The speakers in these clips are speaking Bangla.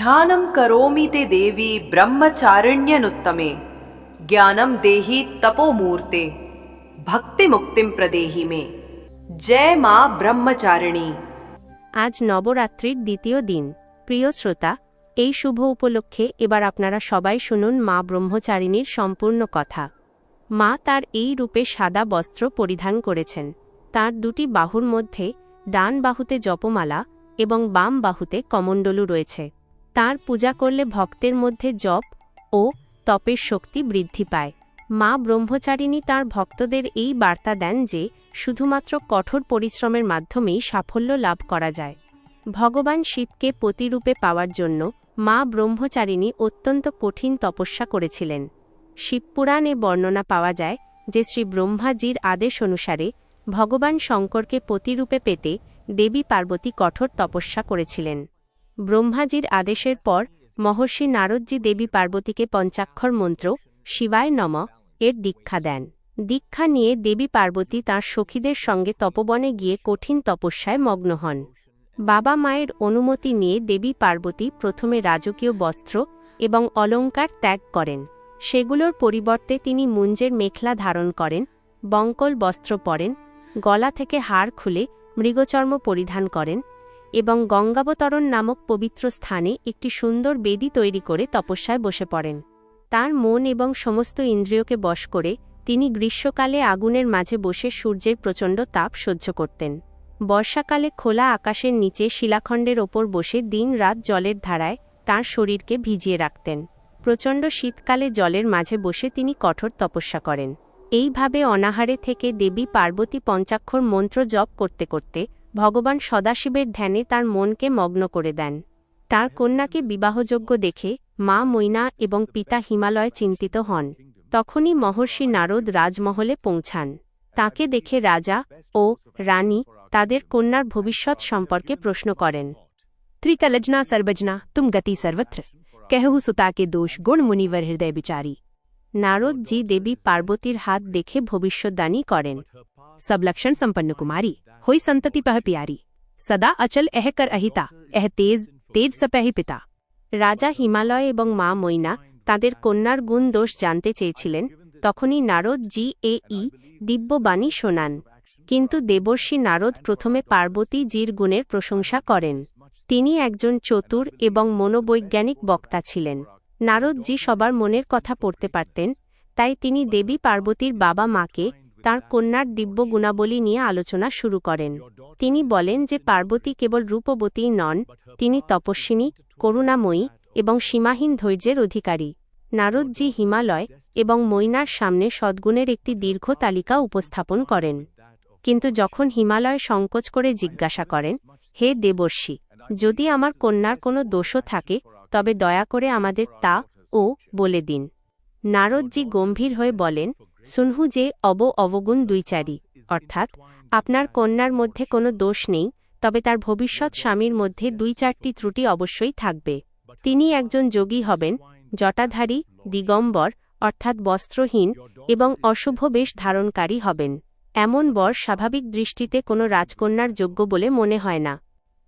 ध्यानं करोमि ते देवी ब्रह्मचारिण्यनुत्तमे ज्ञानं देहि तपोमूर्ते भक्तिमुक्तिं प्रदेहि मे जय मा ब्रह्मचारिणी আজ নবরাত্রির দ্বিতীয় দিন প্রিয় শ্রোতা এই শুভ উপলক্ষে এবার আপনারা সবাই শুনুন মা ব্রহ্মচারিণীর সম্পূর্ণ কথা মা তার এই রূপে সাদা বস্ত্র পরিধান করেছেন তার দুটি বাহুর মধ্যে ডান বাহুতে জপমালা এবং বাম বাহুতে কমণ্ডলু রয়েছে তার পূজা করলে ভক্তের মধ্যে জপ ও তপের শক্তি বৃদ্ধি পায়। মা ব্রহ্মচারিণী তার ভক্তদের এই বার্তা দেন যে, শুধুমাত্র কঠোর পরিশ্রমের মাধ্যমেই সাফল্য লাভ করা যায়। ভগবান শিবকে পতিরূপে পাওয়ার জন্য মা ব্রহ্মচারিণী অত্যন্ত কঠিন তপস্যা করেছিলেন। শিবপুরাণে বর্ণনা পাওয়া যায় যে, শ্রী ব্রহ্মাজির আদেশ অনুসারে ভগবান শঙ্করকে পতিরূপে পেতে দেবী পার্বতী কঠোর তপস্যা করেছিলেন। ব্রহ্মাজির আদেশের পর মহর্ষি নারদজি দেবী পার্বতীকে পঞ্চাক্ষর মন্ত্র, শিবায় নম, এর দীক্ষা দেন। দীক্ষা নিয়ে দেবী পার্বতী তাঁর সখীদের সঙ্গে তপবনে গিয়ে কঠিন তপস্যায় মগ্ন হন। বাবা মায়ের অনুমতি নিয়ে দেবী পার্বতী প্রথমে রাজকীয় বস্ত্র এবং অলঙ্কার ত্যাগ করেন। সেগুলোর পরিবর্তে তিনি মুঞ্জের মেখলা ধারণ করেন, বঙ্কল বস্ত্র পরেন, গলা থেকে হাড় খুলে মৃগচর্ম পরিধান করেন এবং গঙ্গাবতরণ নামক পবিত্র স্থানে একটি সুন্দর বেদি তৈরি করে তপস্যায় বসে পড়েন। তার মন এবং সমস্ত ইন্দ্রিয়কে বশ করে তিনি গ্রীষ্মকালে আগুনের মাঝে বসে সূর্যের প্রচণ্ড তাপ সহ্য করতেন। বর্ষাকালে খোলা আকাশের নিচে শিলাখণ্ডের ওপর বসে দিন রাত জলের ধারায় তার শরীরকে ভিজিয়ে রাখতেন। প্রচণ্ড শীতকালে জলের মাঝে বসে তিনি কঠোর তপস্যা করেন। এইভাবে অনাহারে থেকে দেবী পার্বতী পঞ্চাক্ষর মন্ত্র জপ করতে করতে ভগবান সদাশিবের ধ্যানে তার মনকে মগ্ন করে দেন। তার কন্যাকে বিবাহযোগ্য দেখে মা মৈনা এবং পিতা হিমালয় চিন্তিত হন। তখনই মহর্ষি নারদ রাজমহলে পৌঁছান। তাকে দেখে রাজা ও রানী তাদের কন্যার ভবিষ্যৎ সম্পর্কে প্রশ্ন করেন। ত্রিকলজনা সর্বজনা, তুম গতি সর্বত্র। কেহু সুতাকে দোষ, গুণ মুনিবর হৃদয় বিচারী। নারদজি দেবী পার্বতীর হাত দেখে ভবিষ্যদ্বাণী করেন। সবলক্ষণ সম্পন্ন কুমারী, হই সন্ততি পহ পিয়ারি। সদা অচল এহ কর অহিতা এহ তেজ তেজ সপেহি পিতা। রাজা হিমালয় এবং মা মৈনা তাদের কন্যার গুণ দোষ জানতে চেয়েছিলেন, তখনই নারদ জি এ ই দিব্যবাণী শোনান। কিন্তু দেবর্ষী নারদ প্রথমে পার্বতী জির গুণের প্রশংসা করেন। তিনি একজন চতুর এবং মনোবৈজ্ঞানিক বক্তা ছিলেন। নারদজি সবার মনের কথা পড়তে পারতেন, তাই তিনি দেবী পার্বতীর বাবা মাকে তার কন্যার দিব্য গুণাবলী নিয়ে আলোচনা শুরু করেন। তিনি বলেন যে পার্বতী কেবল রূপবতী নন, তিনি তপস্বিনী, করুণাময়ী এবং সীমাহীন ধৈর্যের অধিকারী। নারদজি হিমালয় এবং মৈনার সামনে সদ্গুণের একটি দীর্ঘ তালিকা উপস্থাপন করেন। কিন্তু যখন হিমালয় সংকোচ করে জিজ্ঞাসা করেন, হে দেবর্ষী, যদি আমার কন্যার কোনো দোষও থাকে তবে দয়া করে আমাদের তা ও বলে দিন। নারদজি গম্ভীর হয়ে বলেন শুনহু যে অব অবগুণ দুইচারি, অর্থাৎ আপনার কন্যার মধ্যে কোনো দোষ নেই, তবে তার ভবিষ্যৎ স্বামীর মধ্যে দুই চারটি ত্রুটি অবশ্যই থাকবে। তিনি একজন যোগী হবেন, জটাধারী, দিগম্বর, অর্থাৎ বস্ত্রহীন এবং অশুভ বেশ ধারণকারী হবেন। এমন বর স্বাভাবিক দৃষ্টিতে কোনো রাজকন্যার যোগ্য বলে মনে হয় না।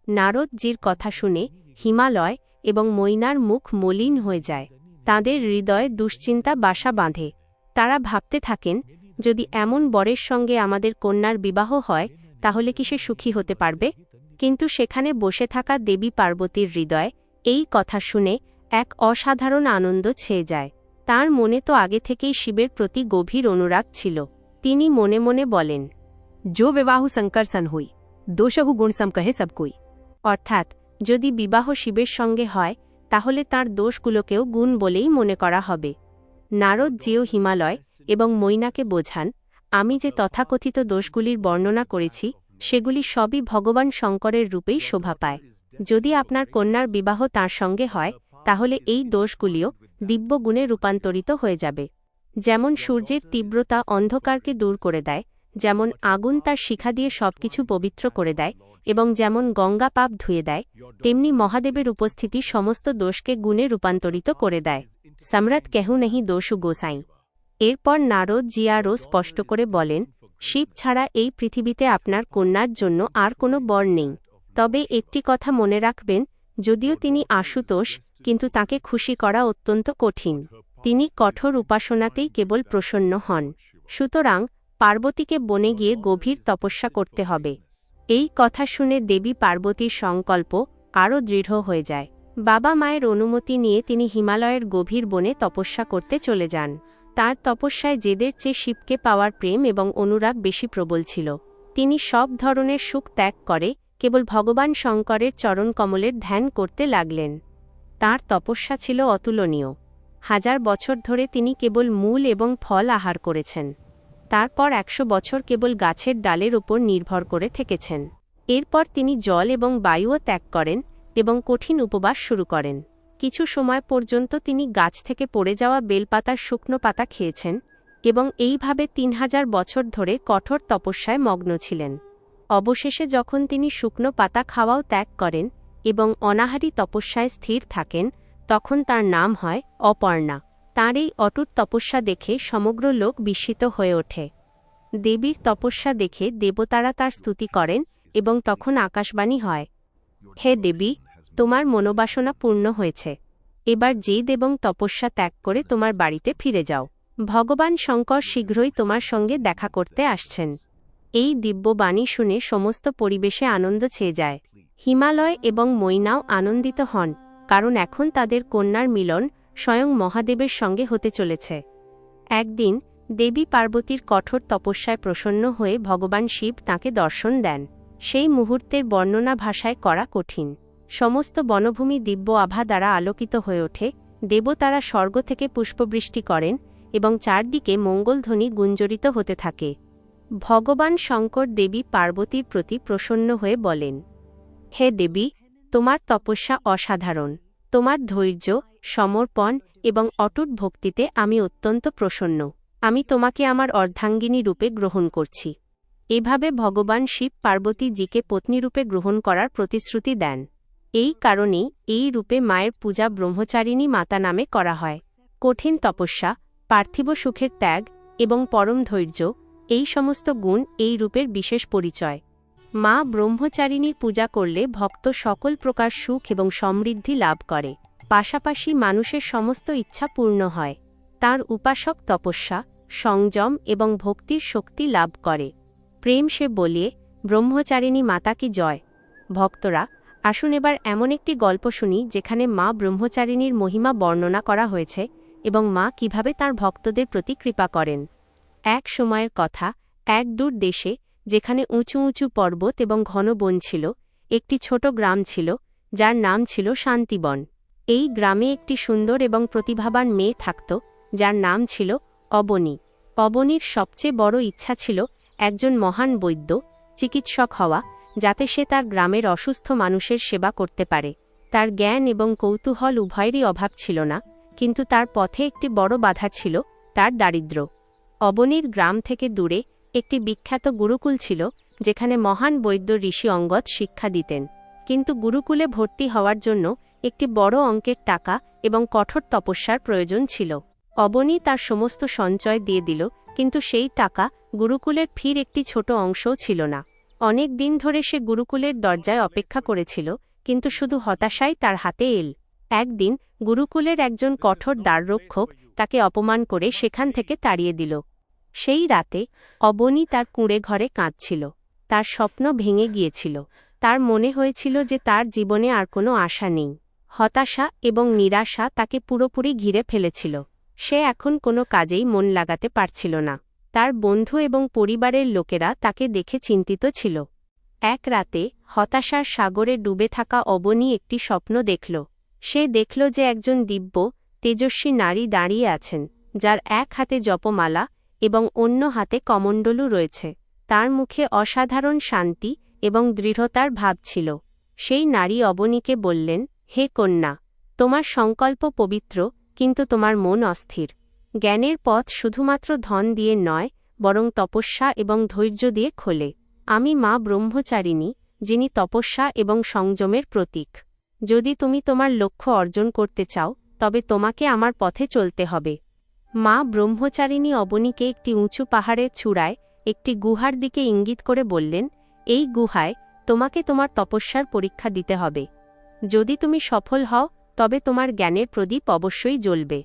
নারদজির কথা শুনে হিমালয় এবং মইনার মুখ মলিন হয়ে যায়। তাদের হৃদয়ে দুশ্চিন্তা বাসা বাঁধে। তারা ভাবতে থাকেন, যদি এমন বরের সঙ্গে আমাদের কন্যার বিবাহ হয়, তাহলে কি সে সুখী হতে পারবে? কিন্তু সেখানে বসে থাকা দেবী পার্বতীর হৃদয় এই কথা শুনে এক অসাধারণ আনন্দ ছেয়ে যায়। তার মনে তো আগে থেকেই শিবের প্রতি গভীর অনুরাগ ছিল। তিনি মনে মনে বলেন জো বিবাহ শঙ্কর সন হুই, দোষহু গুণসম কহে সব কুই। অর্থাৎ যদি বিবাহ শিবের সঙ্গে হয়, তাহলে তার দোষগুলোকেও গুণ বলেই মনে করা হবে। নারদ জিও হিমালয় এবং মৈনাকে বোঝান, আমি যে তথাকথিত দোষগুলির বর্ণনা করেছি, সেগুলি সবই ভগবান শঙ্করের রূপেই শোভা পায়। যদি আপনার কন্যার বিবাহ তার সঙ্গে হয়, তাহলে এই দোষগুলিও দিব্যগুণে রূপান্তরিত হয়ে যাবে। যেমন সূর্যের তীব্রতা অন্ধকারকে দূর করে দেয়, যেমন আগুন তার শিখা দিয়ে সবকিছু পবিত্র করে দেয় এবং যেমন গঙ্গা পাপ ধুয়ে দেয়, তেমনি মহাদেবের উপস্থিতি সমস্ত দোষকে গুণে রূপান্তরিত করে দেয়। সম্রাট কেহু নেহি দোষু গোসাই। এরপর নারদ জিয়ারও স্পষ্ট করে বলেন, শিব ছাড়া এই পৃথিবীতে আপনার কন্যার জন্য আর কোনো বর নেই। তবে একটি কথা মনে রাখবেন, যদিও তিনি আশুতোষ, কিন্তু তাকে খুশি করা অত্যন্ত কঠিন। তিনি কঠোর উপাসনাতেই কেবল প্রসন্ন হন। সুতরাং পার্বতীকে বনে গিয়ে গভীর তপস্যা করতে হবে। এই কথা শুনে দেবী পার্বতীর সংকল্প আরও দৃঢ় হয়ে যায়। বাবা মায়ের অনুমতি নিয়ে তিনি হিমালয়ের গভীর বনে তপস্যা করতে চলে যান। তার তপস্যায় জেদের চেয়ে শিবকে পাওয়ার প্রেম এবং অনুরাগ বেশি প্রবল ছিল। তিনি সব ধরনের সুখ ত্যাগ করে কেবল ভগবান শঙ্করের চরণ কমলের ধ্যান করতে লাগলেন। তার তপস্যা ছিল অতুলনীয়। হাজার বছর ধরে তিনি কেবল মূল এবং ফল আহার করেছেন। তারপর একশো বছর কেবল গাছের ডালের ওপর নির্ভর করে থেকেছেন। এরপর তিনি জল এবং বায়ুও ত্যাগ করেন এবং কঠিন উপবাস শুরু করেন। কিছু সময় পর্যন্ত তিনি গাছ থেকে পড়ে যাওয়া বেলপাতার শুকনো পাতা খেয়েছেন এবং এইভাবে তিন হাজার বছর ধরে কঠোর তপস্যায় মগ্ন ছিলেন। অবশেষে যখন তিনি শুকনো পাতা খাওয়াও ত্যাগ করেন এবং অনাহারী তপস্যায় স্থির থাকেন, তখন তার নাম হয় অপর্ণা। তাঁর এই অটুট তপস্যা দেখে সমগ্র লোক বিস্মিত হয়ে ওঠে। দেবীর তপস্যা দেখে দেবতারা তার স্তুতি করেন এবং তখন আকাশবাণী হয়, হে দেবী, তোমার মনোবাসনা পূর্ণ হয়েছে। এবার জেদ এবং তপস্যা ত্যাগ করে তোমার বাড়িতে ফিরে যাও। ভগবান শঙ্কর শীঘ্রই তোমার সঙ্গে দেখা করতে আসছেন এই দিব্য বাণী শুনে সমস্ত পরিবেশে আনন্দ ছেয়ে যায়। হিমালয় এবং মৈনাও আনন্দিত হন, কারণ এখন তাদের কন্যার মিলন স্বয়ং মহাদেবের সঙ্গে হতে চলেছে। একদিন দেবী পার্বতীর কঠোর তপস্যায় প্রসন্ন হয়ে ভগবান শিব তাকে দর্শন দেন। সেই মুহূর্তের বর্ণনা ভাষায় করা কঠিন। সমস্ত বনভূমি দিব্য আভা দ্বারা আলোকিত হয়ে ওঠে। দেবতারা স্বর্গ থেকে পুষ্পবৃষ্টি করেন এবং চারদিকে মঙ্গলধ্বনি গুঞ্জরিত হতে থাকে। ভগবান শঙ্কর দেবী পার্বতীর প্রতি প্রসন্ন হয়ে বলেন, হে দেবী, তোমার তপস্যা অসাধারণ। তোমার ধৈর্য সমর্পণ এবং অটুট ভক্তিতে আমি অত্যন্ত প্রসন্ন। আমি তোমাকে আমার অর্ধাঙ্গিনী রূপে গ্রহণ করছি। এভাবে ভগবান শিব পার্বতীজিকে পত্নীরূপে গ্রহণ করার প্রতিশ্রুতি দেন। এই কারণেই এই রূপে মায়ের পূজা ব্রহ্মচারিণী মাতা নামে করা হয়। কঠিন তপস্যা, পার্থিব সুখের ত্যাগ এবং পরম ধৈর্য, এই সমস্ত গুণ এই রূপের বিশেষ পরিচয়। মা ব্রহ্মচারিণীর পূজা করলে ভক্ত সকল প্রকার সুখ এবং সমৃদ্ধি লাভ করে। পাশাপাশি মানুষের সমস্ত ইচ্ছা পূর্ণ হয়। তার উপাসক তপস্যা, সংযম এবং ভক্তির শক্তি লাভ করে। প্রেম সে বলিয়ে, ব্রহ্মচারিণী মাতা কি জয়? ভক্তরা, আসুন এবার এমন একটি গল্প শুনি যেখানে মা ব্রহ্মচারিণীর মহিমা বর্ণনা করা হয়েছে এবং মা কীভাবে তার ভক্তদের প্রতি কৃপা করেন। এক সময়ের কথা, এক দূর দেশে, যেখানে উঁচু উঁচু পর্বত এবং ঘন বন ছিল, একটি ছোট গ্রাম ছিল, যার নাম ছিল শান্তিবন। এই গ্রামে একটি সুন্দর এবং প্রতিভাবান মেয়ে থাকত, যার নাম ছিল অবনী। অবনীর সবচেয়ে বড় ইচ্ছা ছিল একজন মহান বৈদ্য, চিকিৎসক হওয়া, যাতে সে তার গ্রামের অসুস্থ মানুষের সেবা করতে পারে। তার জ্ঞান এবং কৌতূহল উভয়েরই অভাব ছিল না, কিন্তু তার পথে একটি বড় বাধা ছিল, তার দারিদ্র্য। অবনীর গ্রাম থেকে দূরে একটি বিখ্যাত গুরুকুল ছিল, যেখানে মহান বৈদ্য ঋষি অঙ্গদ শিক্ষা দিতেন। কিন্তু গুরুকুলে ভর্তি হওয়ার জন্য একটি বড় অঙ্কের টাকা এবং কঠোর তপস্যার প্রয়োজন ছিল। অবনী তার সমস্ত সঞ্চয় দিয়ে দিল, কিন্তু সেই টাকা গুরুকুলের ফির একটি ছোট অংশও ছিল না। অনেক দিন ধরে সে গুরুকুলের দরজায় অপেক্ষা করেছিল, কিন্তু শুধু হতাশাই তার হাতে এল। একদিন গুরুকুলের একজন কঠোর দ্বাররক্ষক তাকে অপমান করে সেখান থেকে তাড়িয়ে দিল। সেই রাতে অবনী তার কুঁড়ে ঘরে কাঁদছিল। তার স্বপ্ন ভেঙে গিয়েছিল। তার মনে হয়েছিল যে তার জীবনে আর কোনো আশা নেই। হতাশা এবং নিরাশা তাকে পুরোপুরি ঘিরে ফেলেছিল। সে এখন কোনো কাজেই মন লাগাতে পারছিল না। তার বন্ধু এবং পরিবারের লোকেরা তাকে দেখে চিন্তিত ছিল। এক রাতে হতাশার সাগরে ডুবে থাকা অবনী একটি স্বপ্ন দেখল। সে দেখল যে একজন দিব্য, তেজস্বী নারী দাঁড়িয়ে আছেন, যার এক হাতে জপমালা এবং অন্য হাতে কমণ্ডলু রয়েছে। তার মুখে অসাধারণ শান্তি এবং দৃঢ়তার ভাব ছিল। সেই নারী অবনীকে বললেন হে কন্যা, তোমার সংকল্প পবিত্র, কিন্তু তোমার মন অস্থির। জ্ঞানের পথ শুধুমাত্র ধন দিয়ে নয়, বরং তপস্যা এবং ধৈর্য দিয়ে খোলে। আমি মা ব্রহ্মচারিণী, যিনি তপস্যা এবং সংযমের প্রতীক। যদি তুমি তোমার লক্ষ্য অর্জন করতে চাও, তবে তোমাকে আমার পথে চলতে হবে। মা ব্রহ্মচারিণী অবনীকে একটি উঁচু পাহাড়ের চূড়ায় একটি গুহার দিকে ইঙ্গিত করে বললেন, এই গুহায় তোমাকে তোমার তপস্যার পরীক্ষা দিতে হবে। যদি তুমি সফল হও, তবে তোমার জ্ঞানের প্রদীপ অবশ্যই জ্বলবে।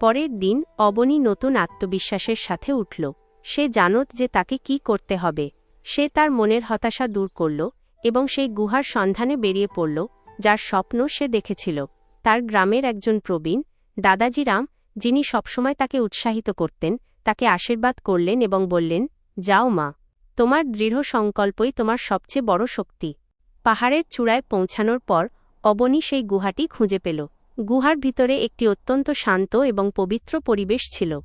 পরের দিন অবনী নতুন আত্মবিশ্বাসের সাথে উঠল। সে জানত যে তাকে কি করতে হবে। সে তার মনের হতাশা দূর করল এবং সেই গুহার সন্ধানে বেরিয়ে পড়ল, যার স্বপ্ন সে দেখেছিল। তার গ্রামের একজন প্রবীণ, দাদাজি রাম, যিনি সবসময় তাকে উৎসাহিত করতেন, তাকে আশীর্বাদ করলেন এবং বললেন, যাও মা, তোমার দৃঢ় সংকল্পই তোমার সবচেয়ে বড় শক্তি। পাহাড়ের চূড়ায় পৌঁছানোর পর অবনী সেই গুহাটি খুঁজে পেল। গুহার ভিতরে একটি অত্যন্ত শান্ত এবং পবিত্র পরিবেশ ছিল।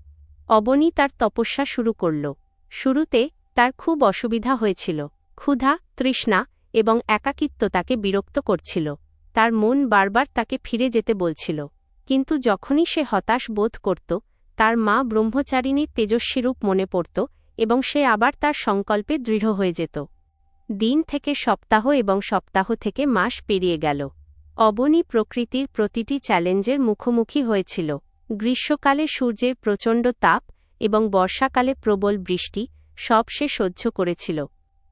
অবনী তার তপস্যা শুরু করল। শুরুতে তার খুব অসুবিধা হয়েছিল। ক্ষুধা, তৃষ্ণা এবং একাকিত্ব তাকে বিরক্ত করছিল। তার মন বারবার তাকে ফিরে যেতে বলছিল। কিন্তু যখনই সে হতাশ বোধ করত, তার মা ব্রহ্মচারিণীর তেজস্বী রূপ মনে পড়ত এবং সে আবার তার সংকল্পে দৃঢ় হয়ে যেত। দিন থেকে সপ্তাহ এবং সপ্তাহ থেকে মাস পেরিয়ে গেল। অবনী প্রকৃতির প্রতিটি চ্যালেঞ্জের মুখোমুখি হয়েছিল। গ্রীষ্মকালে সূর্যের প্রচণ্ড তাপ এবং বর্ষাকালে প্রবল বৃষ্টি সব সে সহ্য করেছিল।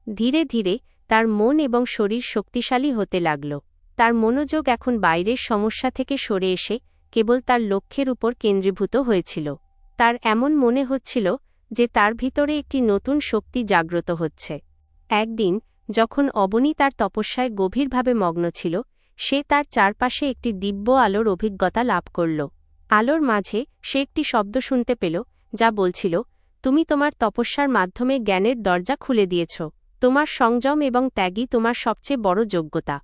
ধীরে ধীরে তার মন এবং শরীর শক্তিশালী হতে লাগল। তার মনোযোগ এখন বাইরের সমস্যা থেকে সরে এসে কেবল তার লক্ষ্যের উপর কেন্দ্রীভূত হয়েছিল। তার এমন মনে হচ্ছিল যে তার ভিতরে একটি নতুন শক্তি জাগ্রত হচ্ছে। একদিন যখন অবনী তার তপস্যায় গভীরভাবে মগ্ন ছিল সে তার চারপাশে একটি দিব্য আলোর অভিজ্ঞতা লাভ করল। আলোর মাঝে সে একটি শব্দ শুনতে পেল, যা বলছিল, তুমি তোমার তপস্যার মাধ্যমে জ্ঞানের দরজা খুলে দিয়েছ। তোমার সংযম এবং ত্যাগই তোমার সবচেয়ে বড় যোগ্যতা।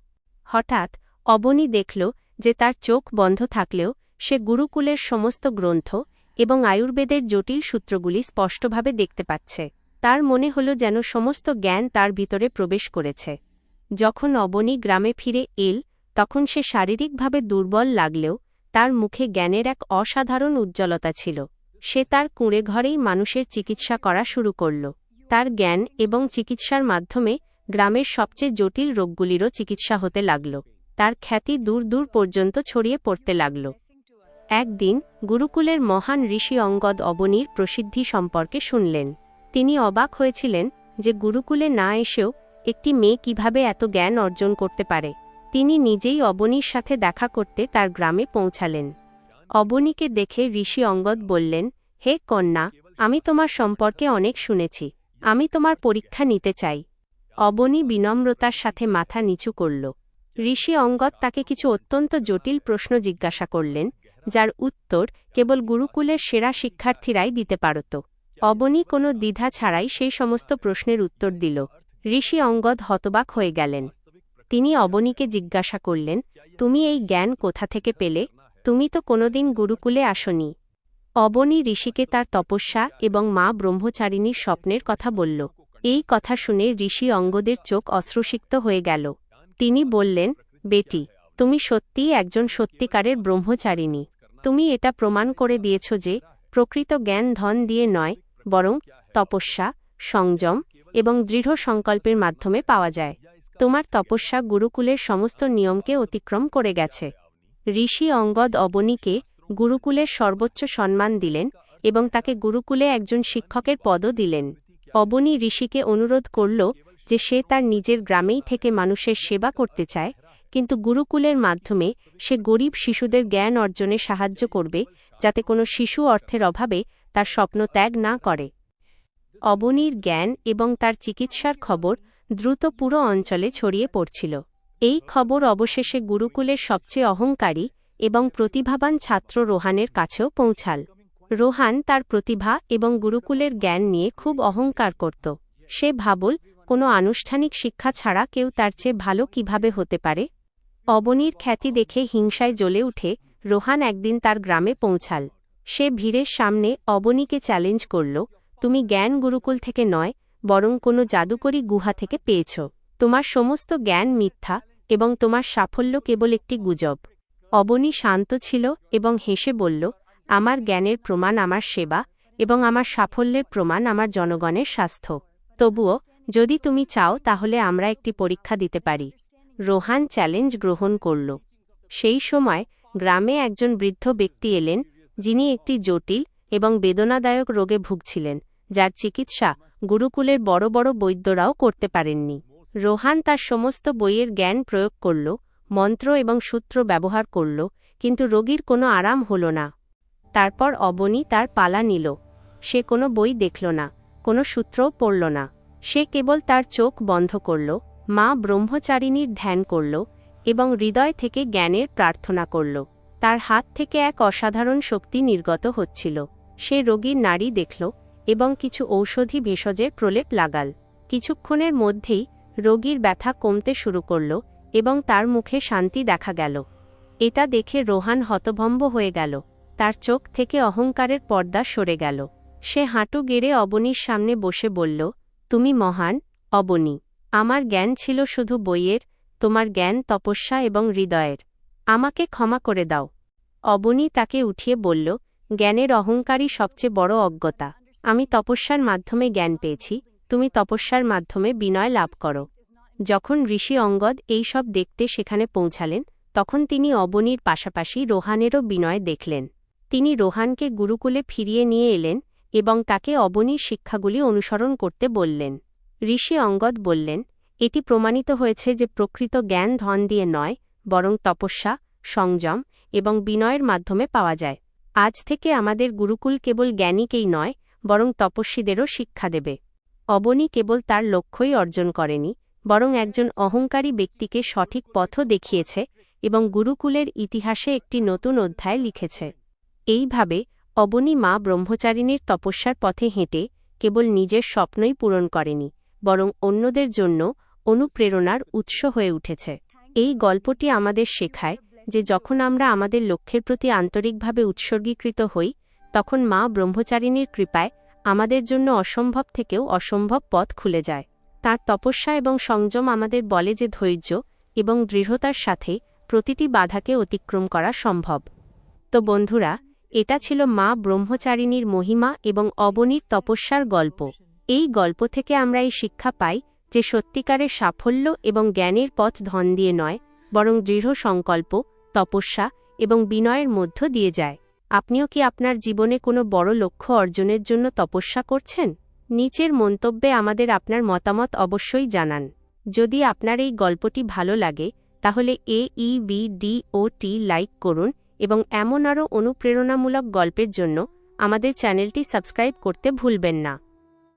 হঠাৎ, অবনী দেখল যে তার চোখ বন্ধ থাকলেও সে গুরুকুলের সমস্ত গ্রন্থ এবং আয়ুর্বেদের জটিল সূত্রগুলি স্পষ্টভাবে দেখতে পাচ্ছে। তার মনে হল যেন সমস্ত জ্ঞান তার ভিতরে প্রবেশ করেছে। যখন অবনী গ্রামে ফিরে এল তখন সে শারীরিকভাবে দুর্বল লাগলেও তার মুখে জ্ঞানের এক অসাধারণ উজ্জ্বলতা ছিল। সে তার কুঁড়ে ঘরেই মানুষের চিকিৎসা করা শুরু করল। তার জ্ঞান এবং চিকিৎসার মাধ্যমে গ্রামের সবচেয়ে জটিল রোগগুলিরও চিকিৎসা হতে লাগল। তার খ্যাতি দূর দূর পর্যন্ত ছড়িয়ে পড়তে লাগল। একদিন গুরুকুলের মহান ঋষি অঙ্গদ অবনীর প্রসিদ্ধি সম্পর্কে শুনলেন। তিনি অবাক হয়েছিলেন যে গুরুকুলে না এসেও একটি মেয়ে কীভাবে এত জ্ঞান অর্জন করতে পারে। তিনি নিজেই অবনীর সাথে দেখা করতে তার গ্রামে পৌঁছালেন। অবনীকে দেখে ঋষি অঙ্গদ বললেন, হে কন্যা, আমি তোমার সম্পর্কে অনেক শুনেছি। আমি তোমার পরীক্ষা নিতে চাই। অবনী বিনম্রতার সাথে মাথা নিচু করল। ঋষি অঙ্গদ তাকে কিছু অত্যন্ত জটিল প্রশ্ন জিজ্ঞাসা করলেন, যার উত্তর কেবল গুরুকুলের সেরা শিক্ষার্থীরাই দিতে পারত। অবনী কোনো দ্বিধা ছাড়াই সেই সমস্ত প্রশ্নের উত্তর দিল। ঋষি অঙ্গদ হতবাক হয়ে গেলেন। তিনি অবনীকে জিজ্ঞাসা করলেন, তুমি এই জ্ঞান কোথা থেকে পেলে? তুমি তো কোনোদিন গুরুকুলে আসনি। অবনী ঋষিকে তার তপস্যা এবং মা ব্রহ্মচারিণীর স্বপ্নের কথা বলল। এই কথা শুনে ঋষি অঙ্গদের চোখ অশ্রুসিক্ত হয়ে গেল। তিনি বললেন, বেটি, তুমি সত্যিই একজন সত্যিকারের ব্রহ্মচারিণী। তুমি এটা প্রমাণ করে দিয়েছ যে, প্রকৃত জ্ঞান ধন দিয়ে নয়, বরং তপস্যা, সংযম এবং দৃঢ় সংকল্পের মাধ্যমে পাওয়া যায়। তোমার তপস্যা গুরুকুলের সমস্ত নিয়মকে অতিক্রম করে গেছে। ঋষি অঙ্গদ অবনীকে গুরুকুলের সর্বোচ্চ সম্মান দিলেন এবং তাকে গুরুকুলে একজন শিক্ষকের পদও দিলেন। অবনী ঋষিকে অনুরোধ করল যে সে তার নিজের গ্রামেই থেকে মানুষের সেবা করতে চায়, কিন্তু গুরুকুলের মাধ্যমে সে গরিব শিশুদের জ্ঞান অর্জনে সাহায্য করবে, যাতে কোনো শিশু অর্থের অভাবে তার স্বপ্ন ত্যাগ না করে। অবনীর জ্ঞান এবং তার চিকিৎসার খবর দ্রুত পুরো অঞ্চলে ছড়িয়ে পড়ছিল। এই খবর অবশেষে গুরুকুলের সবচেয়ে অহংকারী এবং প্রতিভাবান ছাত্র রোহানের কাছেও পৌঁছাল। রোহান তার প্রতিভা এবং গুরুকুলের জ্ঞান নিয়ে খুব অহংকার করত। সে ভাবল, কোনো আনুষ্ঠানিক শিক্ষা ছাড়া কেউ তার চেয়ে ভালো কীভাবে হতে পারে? অবনীর খ্যাতি দেখে হিংসায় জ্বলে উঠে রোহান একদিন তার গ্রামে পৌঁছাল। সে ভিড়ের সামনে অবনীকে চ্যালেঞ্জ করল, তুমি জ্ঞান গুরুকুল থেকে নয় বরং কোনো জাদুকরী গুহা থেকে পেয়েছ। তোমার সমস্ত জ্ঞান মিথ্যা এবং তোমার সাফল্য কেবল একটি গুজব। অবনী শান্ত ছিল এবং হেসে বলল, আমার জ্ঞানের প্রমাণ আমার সেবা এবং আমার সাফল্যের প্রমাণ আমার জনগণের স্বাস্থ্য। তবুও, যদি তুমি চাও তাহলে আমরা একটি পরীক্ষা দিতে পারি। রোহান চ্যালেঞ্জ গ্রহণ করল। সেই সময় গ্রামে একজন বৃদ্ধ ব্যক্তি এলেন, যিনি একটি জটিল এবং বেদনাদায়ক রোগে ভুগছিলেন, যার চিকিৎসা গুরুকুলের বড় বড় বৈদ্যরাও করতে পারেননি। রোহান তার সমস্ত বইয়ের জ্ঞান প্রয়োগ করল, মন্ত্র এবং সূত্র ব্যবহার করল, কিন্তু রোগীর কোনো আরাম হল না। তারপর অবনী তার পালা নিল। সে কোনো বই দেখল না, কোনো সূত্রও পড়ল না। সে কেবল তার চোখ বন্ধ করল, মা ব্রহ্মচারিণীর ধ্যান করল এবং হৃদয় থেকে জ্ঞানের প্রার্থনা করল। তার হাত থেকে এক অসাধারণ শক্তি নির্গত হচ্ছিল। সে রোগীর নারী দেখল এবং কিছু ঔষধি ভেষজের প্রলেপ লাগাল। কিছুক্ষণের মধ্যেই রোগীর ব্যথা কমতে শুরু করল এবং তার মুখে শান্তি দেখা গেল। এটা দেখে রোহান হতভম্ব হয়ে গেল। তার চোখ থেকে অহংকারের পর্দা সরে গেল। সে হাঁটু গেড়ে অবনীর সামনে বসে বলল, তুমি মহান, অবনী। আমার জ্ঞান ছিল শুধু বইয়ের, তোমার জ্ঞান তপস্যা এবং হৃদয়ের। আমাকে ক্ষমা করে দাও। অবনী তাকে উঠিয়ে বলল, জ্ঞানের অহংকারই সবচেয়ে বড় অজ্ঞতা। আমি তপস্যার মাধ্যমে জ্ঞান পেয়েছি, তুমি তপস্যার মাধ্যমে বিনয় লাভ করো। যখন ঋষি অঙ্গদ এই সব দেখতে সেখানে পৌঁছালেন, তখন তিনি অবনীর পাশাপাশি রোহানেরও বিনয় দেখলেন। তিনি রোহানকে গুরুকুলে ফিরিয়ে নিয়ে এলেন এবং তাকে অবনীর শিক্ষাগুলি অনুসরণ করতে বললেন। ঋষি অঙ্গদ বললেন, এটি প্রমাণিত হয়েছে যে প্রকৃত জ্ঞান ধন দিয়ে নয়, বরং তপস্যা, সংযম এবং বিনয়ের মাধ্যমে পাওয়া যায়। আজ থেকে আমাদের গুরুকুল কেবল জ্ঞানীকেই নয় বরং তপস্বীদেরও শিক্ষা দেবে। অবনী কেবল তার লক্ষ্যই অর্জন করেনি, বরং একজন অহংকারী ব্যক্তিকে সঠিক পথও দেখিয়েছে এবং গুরুকুলের ইতিহাসে একটি নতুন অধ্যায় লিখেছে। এইভাবে অবনী মা ব্রহ্মচারিণীর তপস্যার পথে হেঁটে কেবল নিজের স্বপ্নই পূরণ করেনি, বরং অন্যদের জন্য অনুপ্রেরণার উৎস হয়ে উঠেছে। এই গল্পটি আমাদের শেখায় যে যখন আমরা আমাদের লক্ষ্যের প্রতি আন্তরিকভাবে উৎসর্গীকৃত হই তখন মা ব্রহ্মচারিণীর কৃপায় আমাদের জন্য অসম্ভব থেকেও অসম্ভব পথ খুলে যায়। তার তপস্যা এবং সংযম আমাদের বলে যে ধৈর্য এবং দৃঢ়তার সাথে প্রতিটি বাধাকে অতিক্রম করা সম্ভব। তো বন্ধুরা, এটা ছিল মা ব্রহ্মচারিণীর মহিমা এবং অবনীর তপস্যার গল্প। এই গল্প থেকে আমরা এই শিক্ষা পাই যে সত্যিকারের সাফল্য এবং জ্ঞানের পথ ধন দিয়ে নয়, বরং দৃঢ় সংকল্প, তপস্যা এবং বিনয়ের মধ্য দিয়ে যায়। আপনিও কি আপনার জীবনে কোনো বড় লক্ষ্য অর্জনের জন্য তপস্যা করছেন? নিচের মন্তব্যে আমাদের আপনার মতামত অবশ্যই জানান। যদি আপনার এই গল্পটি ভালো লাগে, তাহলে এ ই বি ডি ও টি লাইক করুন এবং এমন আরও অনুপ্রেরণামূলক গল্পের জন্য আমাদের চ্যানেলটি সাবস্ক্রাইব করতে ভুলবেন না।